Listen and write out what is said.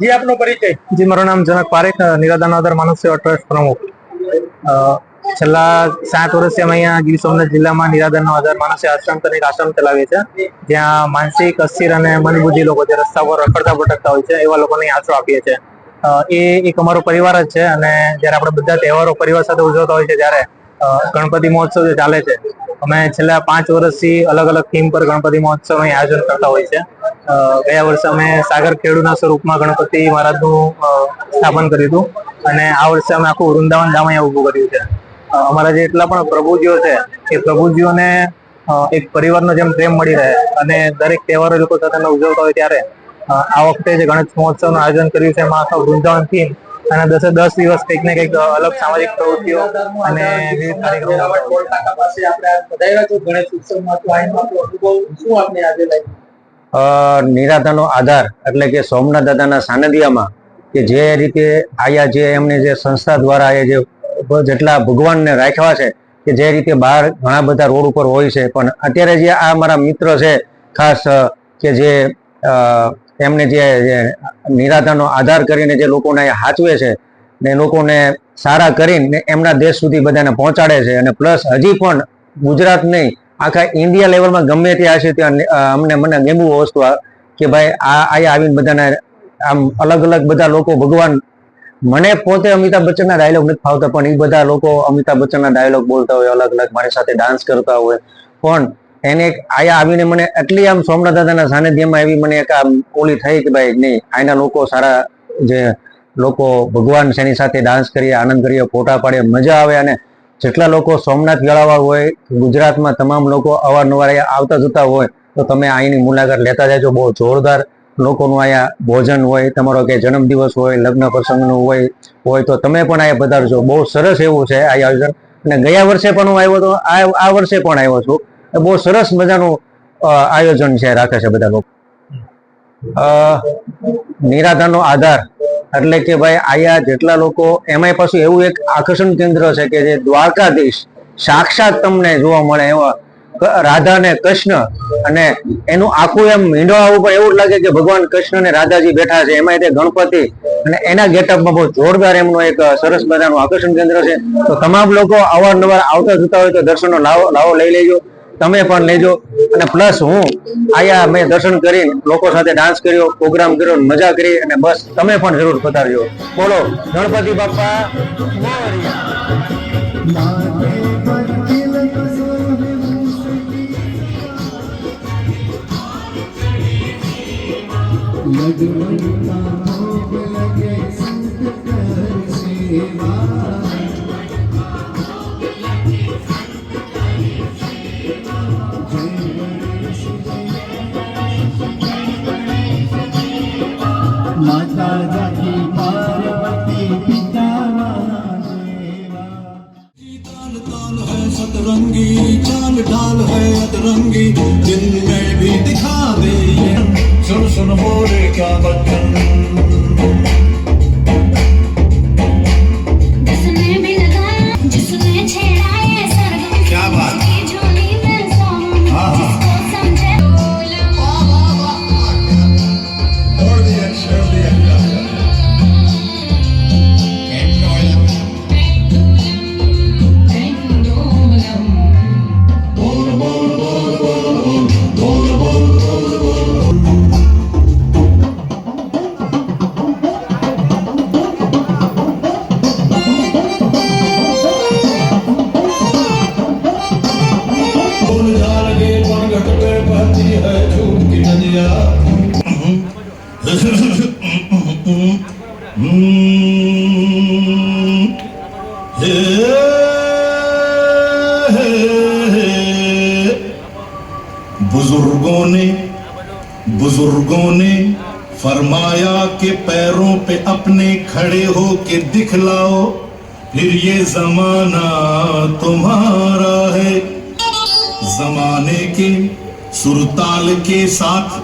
જી, આપનો પરિચય. જી, મારું નામ જનક પારેખ નિરાદાન આધાર ટ્રસ્ટ પ્રમુખ. છેલ્લા સાત વર્ષથી અમે અહીંયા ગીર સોમનાથ જિલ્લામાં નિરાદાન આધાર સેવા આશ્રમ કરીને એક આશ્રમ ચલાવીએ છીએ. જ્યાં માનસિક, અસ્થિર અને મનબુદ્ધિ લોકો જે રસ્તા પર રખડતા ભટકતા હોય છે, એવા લોકોને આશરો આપીએ છીએ. એ એક અમારો પરિવાર જ છે અને જ્યારે આપણે બધા તહેવારો પરિવાર સાથે ઉજવતા હોય છે, ત્યારે ગણપતિ મહોત્સવ જે ચાલે છે અમે છેલ્લા પાંચ વર્ષથી અલગ અલગ થીમ પર ગણપતિ મહોત્સવ અહીં આયોજન કરતા હોય છે. ગયા વર્ષે અમે સાગર ખેડૂના સ્વરૂપમાં ગણપતિ મહારાજનું સ્થાપન કર્યું હતું. અને આ વર્ષે અમે આખું વૃંદાવન ધામ અહીંયા ઊભું કર્યું છે. અમારા જેટલા પણ પ્રભુજીઓ છે, એ પ્રભુજીઓને એક પરિવારનો જેમ પ્રેમ મળી રહે અને દરેક તહેવારો લોકો સાથે ઉજવતા હોય ત્યારે આ વખતે જે ગણેશ મહોત્સવનું આયોજન કર્યું છે, એમાં આખા વૃંદાવન થીમ અને દસે દસ દિવસ કંઈક ને કંઈક અલગ સામાજિક પ્રવૃત્તિઓ અને વિવિધ કાર્યક્રમો નિરાધાનો આધાર એટલે કે સોમનાથ દાદાના સાનદિયામાં કે જે રીતે આયા જે એમને જે સંસ્થા દ્વારા એ જે જેટલા ભગવાનને રાખ્યા છે કે જે રીતે બહાર ઘણા બધા રોડ ઉપર હોય છે. પણ અત્યારે જે આ મારા મિત્ર છે ખાસ કે જે એમને જે નિરાધાનો આધાર કરીને જે લોકોને હાચવે છે ને લોકોને સારા કરીને એમના દેશ સુધી બધાને પહોંચાડે છે અને પ્લસ હજી પણ ગુજરાત નહીં, આખા ઇન્ડિયા લેવલમાં ગમે ત્યાં છે ત્યાં અમને મને ગમ્યું વસ્તુ કે ભાઈ આ અહીંયા આવીને બધાને આમ અલગ અલગ બધા લોકો ભગવાન મને પોતે અમિતાભ બચ્ચનના ડાયલોગ નથી ફાવતા, પણ એ બધા લોકો અમિતાભ બચ્ચનના ડાયલોગ બોલતા હોય, અલગ અલગ મારી સાથે ડાન્સ કરતા હોય. પણ એને આયા આવીને મને એટલી આમ સોમનાથ દાદાના સાનિધ્યમાં એવી મને એક આમ ઓલી થઈ કે ભાઈ નહીં આના લોકો સારા જે લોકો ભગવાન એની સાથે ડાન્સ કરીએ, આનંદ કરીએ, ફોટા પાડીએ, મજા આવે અને જેટલા લોકો સોમનાથ ગળાવા હોય, ગુજરાતમાં તમામ લોકો અવારનવાર આવતા જતા હોય, તો તમે અહીંની મુલાકાત લેતા જાજો. બહુ જોરદાર લોકોનું અહીંયા ભોજન હોય, તમારો કે જન્મદિવસ હોય, લગ્ન પ્રસંગનું હોય હોય તો તમે પણ અહીંયા પધારજો. બહુ સરસ એવું છે આ આયોજન. અને ગયા વર્ષે પણ હું આવ્યો હતો આ વર્ષે પણ આવ્યો છું. બહુ સરસ મજાનું આયોજન છે, રાખે છે બધા લોકો. નિરાધારનો આધાર એટલે કે ભાઈ આયા જેટલા લોકો, એમાંય પાછું એવું એક આકર્ષણ કેન્દ્ર છે કે જે દ્વારકાધીશ સાક્ષાત તમને જોવા મળે એવા રાધા ને કૃષ્ણ અને એનું આખું એમ હિંડોળા ઉપર એવું લાગે કે ભગવાન કૃષ્ણ ને રાધાજી બેઠા છે. એમાં તે ગણપતિ અને એના ગેટઅપમાં બહુ જોરદાર એમનું એક સરસ મજાનું આકર્ષણ કેન્દ્ર છે. તો તમામ લોકો અવારનવાર આવતા જતા હોય તો દર્શનનો લાવો લાવો લઈ લેજો. તમે પણ લેજો. અને પ્લસ હું આયા મેં દર્શન કરી લોકો સાથે ડાન્સ કર્યો પ્રોગ્રામ કર્યો, મજા કરી અને બસ તમે પણ જરૂર પધારજો. બોલો, ગણપતિ બાપા લગવન લાગે સંત કર સેવા महादेवा ताल ताल है सतरंगी चाल ढाल है अतरंगी दिन में भी दिखा दे ये सुन सुन मोरे क्या बच्चन बुज़ुर्गों ने बुज़ुर्गों ने फरमाया कि पैरों पे अपने खड़े हो के दिखलाओ, फिर ये जमाना तुम्हारा है। जमाने के सुरताल के साथ